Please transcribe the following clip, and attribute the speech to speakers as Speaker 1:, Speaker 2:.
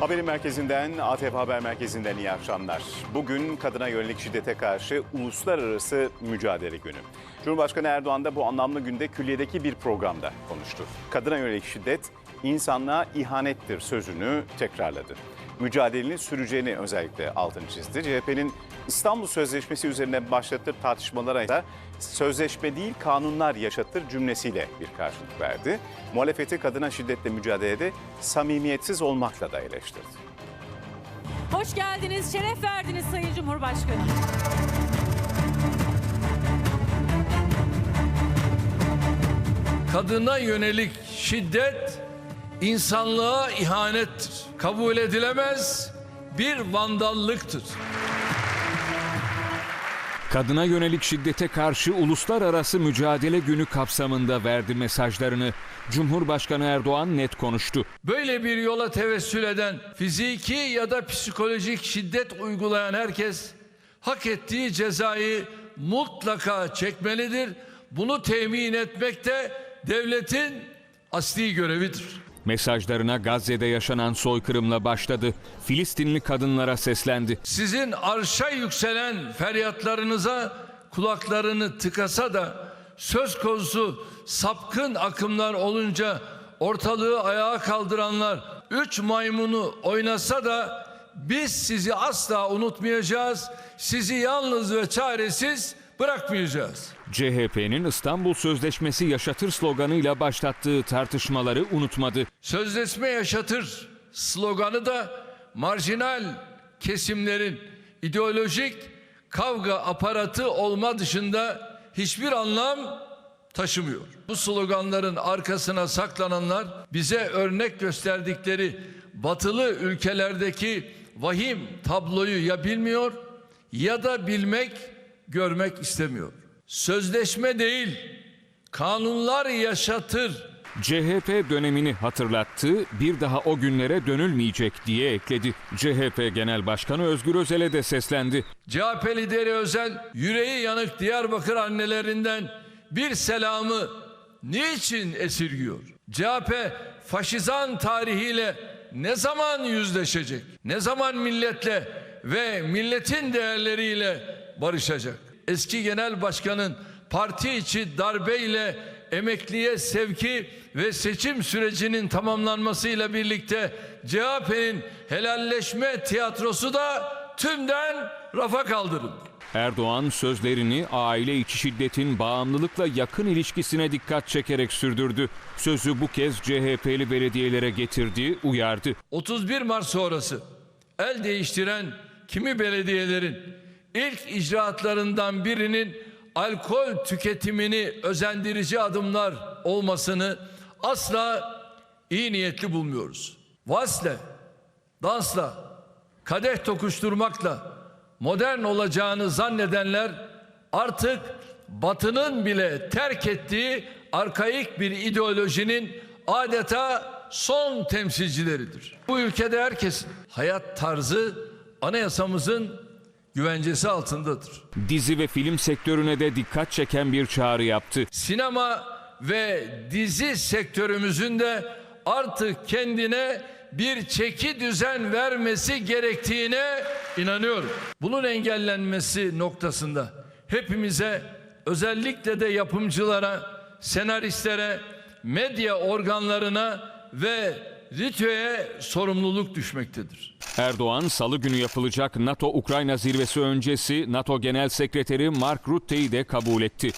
Speaker 1: Haberin merkezinden, ATV Haber Merkezi'nden iyi akşamlar. Bugün kadına yönelik şiddete karşı uluslararası mücadele günü. Cumhurbaşkanı Erdoğan da bu anlamlı günde külliyedeki bir programda konuştu. Kadına yönelik şiddet insanlığa ihanettir sözünü tekrarladı. Mücadelenin süreceğini özellikle altını çizdi. CHP'nin İstanbul Sözleşmesi üzerine başlattığı tartışmalara ise sözleşme değil kanunlar yaşatır cümlesiyle bir karşılık verdi. Muhalefeti kadına şiddetle mücadelede samimiyetsiz olmakla da eleştirdi.
Speaker 2: Hoş geldiniz, şeref verdiniz Sayın Cumhurbaşkanı.
Speaker 3: kadına yönelik şiddet insanlığa ihanettir. Kabul edilemez bir vandallıktır.
Speaker 4: Kadına yönelik şiddete karşı uluslararası mücadele günü kapsamında verdi mesajlarını. Cumhurbaşkanı Erdoğan net konuştu.
Speaker 3: Böyle bir yola tevessül eden, fiziki ya da psikolojik şiddet uygulayan herkes hak ettiği cezayı mutlaka çekmelidir. Bunu temin etmek de devletin asli görevidir.
Speaker 4: Mesajlarına Gazze'de yaşanan soykırımla başladı. Filistinli kadınlara seslendi.
Speaker 3: Sizin arşa yükselen feryatlarınıza kulaklarını tıkasa da söz konusu sapkın akımlar olunca ortalığı ayağa kaldıranlar üç maymunu oynasa da biz sizi asla unutmayacağız. Sizi yalnız ve çaresiz bırakmayacağız.
Speaker 4: CHP'nin İstanbul Sözleşmesi yaşatır sloganıyla başlattığı tartışmaları unutmadı.
Speaker 3: Sözleşme yaşatır sloganı da marjinal kesimlerin ideolojik kavga aparatı olma dışında hiçbir anlam taşımıyor. Bu sloganların arkasına saklananlar bize örnek gösterdikleri batılı ülkelerdeki vahim tabloyu ya bilmiyor ya da bilmek, görmek istemiyor. Sözleşme değil, kanunlar yaşatır
Speaker 4: CHP dönemini hatırlattı, bir daha o günlere dönülmeyecek diye ekledi. CHP Genel Başkanı Özgür Özel'e de seslendi.
Speaker 3: CHP lideri Özel yüreği yanık Diyarbakır annelerinden bir selamı niçin esirgiyor? CHP faşizan tarihiyle ne zaman yüzleşecek? Ne zaman milletle ve milletin değerleriyle barışacak? Eski genel başkanın parti içi darbeyle emekliye sevki ve seçim sürecinin tamamlanmasıyla birlikte CHP'nin helalleşme tiyatrosu da tümden rafa kaldırıldı.
Speaker 4: Erdoğan sözlerini aile içi şiddetin bağımlılıkla yakın ilişkisine dikkat çekerek sürdürdü. Sözü bu kez CHP'li belediyelere getirdi, uyardı.
Speaker 3: 31 Mart sonrası el değiştiren kimi belediyelerin ilk icraatlarından birinin alkol tüketimini özendirici adımlar olmasını asla iyi niyetli bulmuyoruz. Vasle, dansla, kadeh tokuşturmakla modern olacağını zannedenler artık batının bile terk ettiği arkaik bir ideolojinin adeta son temsilcileridir. Bu ülkede herkesin hayat tarzı anayasamızın güvencesi altındadır.
Speaker 4: Dizi ve film sektörüne de dikkat çeken bir çağrı yaptı.
Speaker 3: Sinema ve dizi sektörümüzün de artık kendine bir çeki düzen vermesi gerektiğine inanıyorum. Bunun engellenmesi noktasında hepimize özellikle de yapımcılara, senaristlere, medya organlarına ve ritüeye sorumluluk düşmektedir.
Speaker 4: Erdoğan salı günü yapılacak NATO-Ukrayna zirvesi öncesi NATO Genel Sekreteri Mark Rutte'yi de kabul etti.